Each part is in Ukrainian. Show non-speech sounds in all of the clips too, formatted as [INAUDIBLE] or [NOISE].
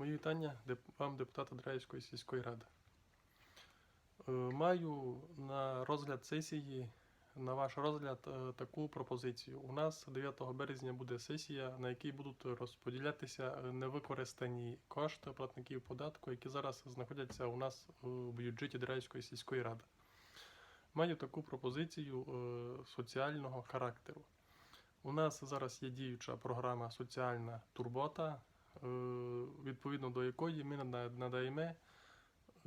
Мої вітання вам, депутата Драївської сільської ради. Е, Маю на розгляд сесії, на ваш розгляд е, таку пропозицію. У нас 9 березня буде сесія, на якій будуть розподілятися е, невикористані кошти платників податку, які зараз знаходяться у нас в бюджеті Драївської сільської ради. Маю таку пропозицію соціального характеру. У нас зараз є діюча програма Соціальна турбота, відповідно до якої ми нада- надаємо е,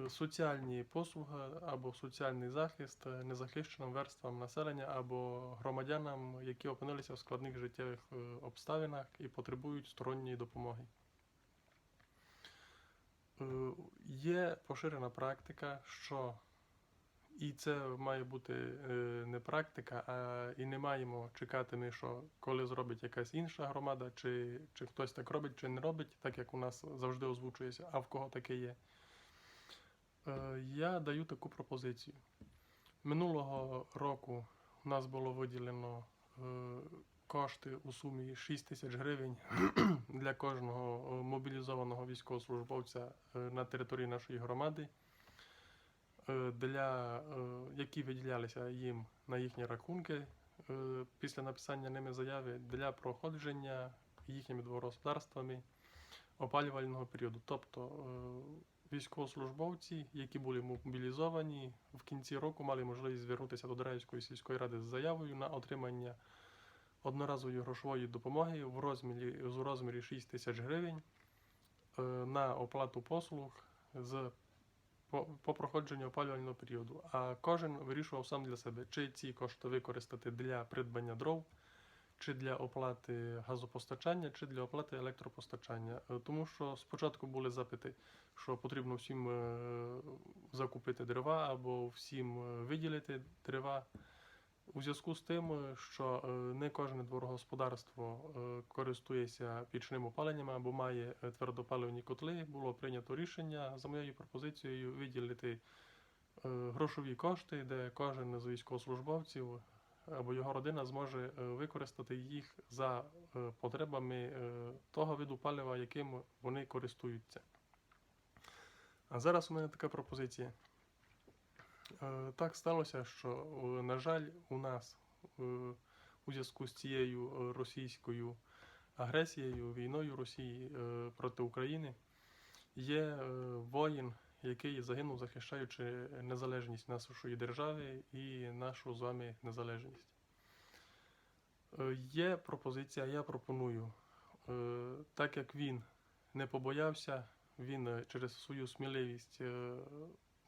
соціальні послуги або соціальний захист е, незахищеним верствам населення або громадянам, які опинилися в складних життєвих е, обставинах і потребують сторонньої допомоги. Е, Є поширена практика, що і це має бути е, не практика, а і не маємо чекати ми, що коли зробить якась інша громада, чи, чи хтось так робить, чи не робить, так як у нас завжди озвучується, а в кого таке є. Е, я даю таку пропозицію. Минулого року у нас було виділено е, кошти у сумі 6 тисяч гривень [CLEARS THROAT] для кожного мобілізованого військовослужбовця на території нашої громади для, е, які виділялися їм на їхні рахунки е, після написання ними заяви для проходження їхніми дворогосподарствами опалювального періоду. Тобто е, військовослужбовці, які були мобілізовані, в кінці року мали можливість звернутися до Драївської сільської ради з заявою на отримання одноразової грошової допомоги в розмірі, в розмірі 6 тисяч гривень е, на оплату послуг з по, проходженню опалювального періоду. А кожен вирішував сам для себе, чи ці кошти використати для придбання дров, чи для оплати газопостачання, чи для оплати електропостачання. Е, Тому що спочатку були запити, що потрібно всім е, закупити дерева або всім е, виділити дерева. У зв'язку з тим, що е, не кожне дворогосподарство е, користується пічним опаленням або має е, твердопаливні котли, було прийнято рішення за моєю пропозицією виділити грошові кошти, де кожен з військовослужбовців або його родина зможе використати їх за потребами того виду палива, яким вони користуються. А зараз у мене така пропозиція. Е, Так сталося, що, е, на жаль, у нас е, у зв'язку з цією російською агресією, війною Росії проти України є воїн, який загинув, захищаючи незалежність нашої держави і нашу з вами незалежність. Є пропозиція, я пропоную, так як він не побоявся, він через свою сміливість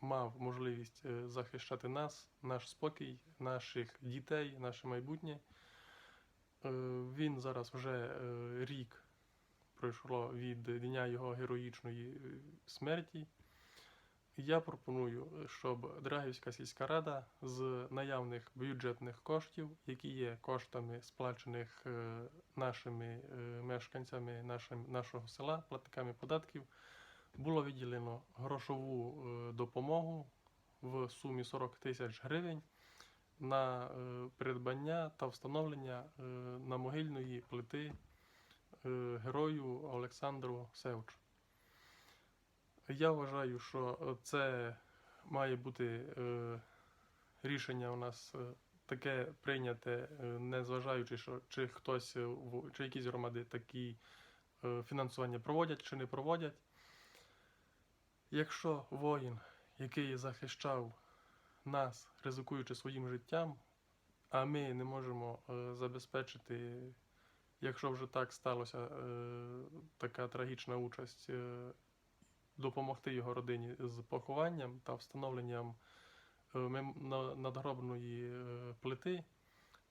мав можливість е, захищати нас, наш спокій, наших дітей, наше майбутнє. Е, Він зараз вже е, рік пройшло від дня його героїчної смерті. Я пропоную, щоб Драгівська сільська рада з наявних бюджетних коштів, які є коштами сплачених нашими мешканцями нашим, нашого села, платниками податків, було виділено грошову е, допомогу в сумі 40 тисяч гривень на е, придбання та встановлення е, на могильної плити герою Олександру Севчу. Я вважаю, що це має бути рішення у нас таке прийняте, незважаючи, що чи хтось чи якісь громади такі фінансування проводять чи не проводять. Якщо воїн, який захищав нас, ризикуючи своїм життям, а ми не можемо е, забезпечити, якщо вже так сталося, е, така трагічна участь, е, допомогти його родині з похованням та встановленням е, надгробної е, плити,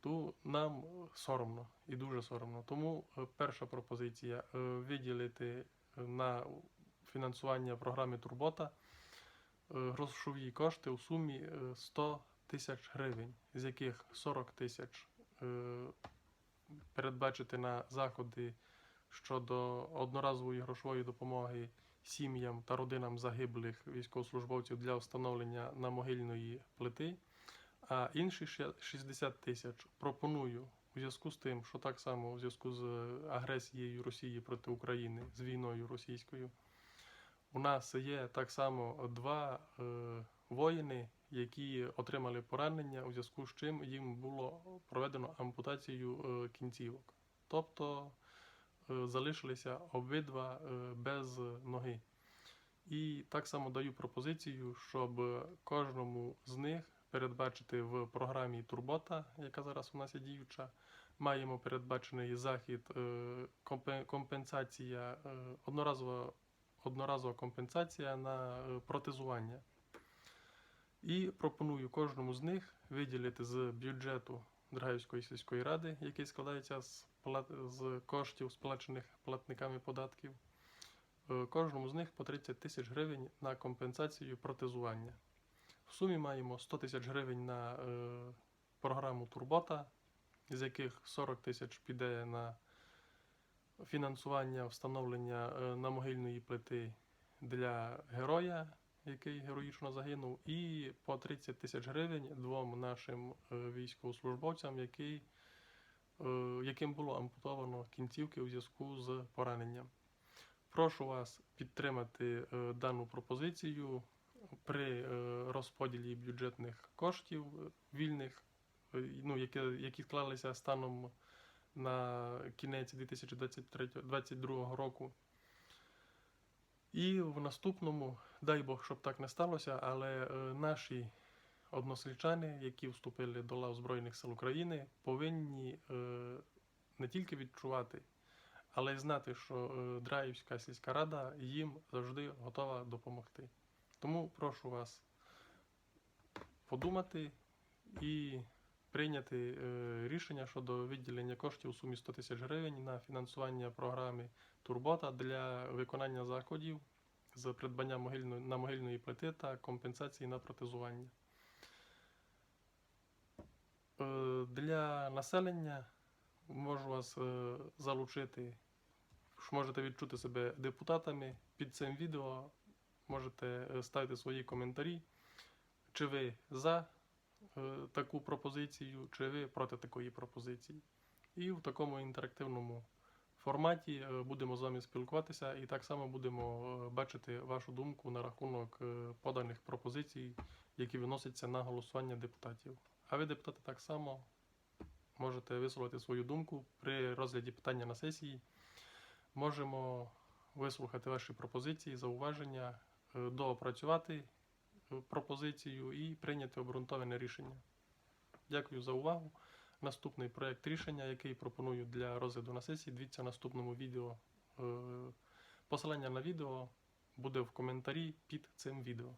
то нам соромно і дуже соромно. Тому е, перша пропозиція е, виділити на фінансування програми Турбота е, грошові кошти у сумі е, 100 тисяч гривень, з яких 40 тисяч е, передбачити на заходи щодо одноразової грошової допомоги сім'ям та родинам загиблих військовослужбовців для встановлення на могильної плити. А інші ще 60 тисяч пропоную у зв'язку з тим, що так само у зв'язку з агресією Росії проти України, з війною російською, у нас є так само два е, воїни, які отримали поранення, у зв'язку з чим їм було проведено ампутацію е, кінцівок. Тобто е, залишилися обидва е, без ноги. І так само даю пропозицію, щоб кожному з них передбачити в програмі Турбота, яка зараз у нас є діюча, маємо передбачений захід е, компенсація, е, одноразова, одноразова компенсація на е, протезування. І пропоную кожному з них виділити з бюджету Драгаївської сільської ради, який складається з, плат- з коштів, сплачених платниками податків, е, кожному з них по 30 тисяч гривень на компенсацію протезування. В сумі маємо 100 тисяч гривень на е, програму Турбота, з яких 40 тисяч піде на фінансування встановлення е, намогильної плити для героя, який героїчно загинув, і по 30 тисяч гривень двом нашим е, військовослужбовцям, який, е, яким було ампутовано кінцівки у зв'язку з пораненням. Прошу вас підтримати дану пропозицію при розподілі бюджетних коштів вільних, ну, які, які склалися станом на кінець 2022 року. І в наступному, дай Бог, щоб так не сталося, але е, наші односельчани, які вступили до лав Збройних сил України, повинні е, не тільки відчувати, але й знати, що е, Драївська сільська рада їм завжди готова допомогти. Тому прошу вас подумати і прийняти е, рішення щодо виділення коштів у сумі 100 тисяч гривень на фінансування програми Турбота для виконання заходів з придбання могильної, на могильної плити та компенсації на протезування. Е, Для населення можу вас е, залучити, можете відчути себе депутатами. Під цим відео можете ставити свої коментарі, чи ви за таку пропозицію, чи ви проти такої пропозиції. І в такому інтерактивному форматі е, будемо з вами спілкуватися і так само будемо е, бачити вашу думку на рахунок е, поданих пропозицій, які виносяться на голосування депутатів. А ви, депутати, так само можете висловити свою думку при розгляді питання на сесії. Можемо вислухати ваші пропозиції, зауваження, е, доопрацювати е, пропозицію і прийняти обґрунтоване рішення. Дякую за увагу. Наступний проект рішення, який пропоную для розгляду на сесії, дивіться в наступному відео. Е, Посилання на відео буде в коментарі під цим відео.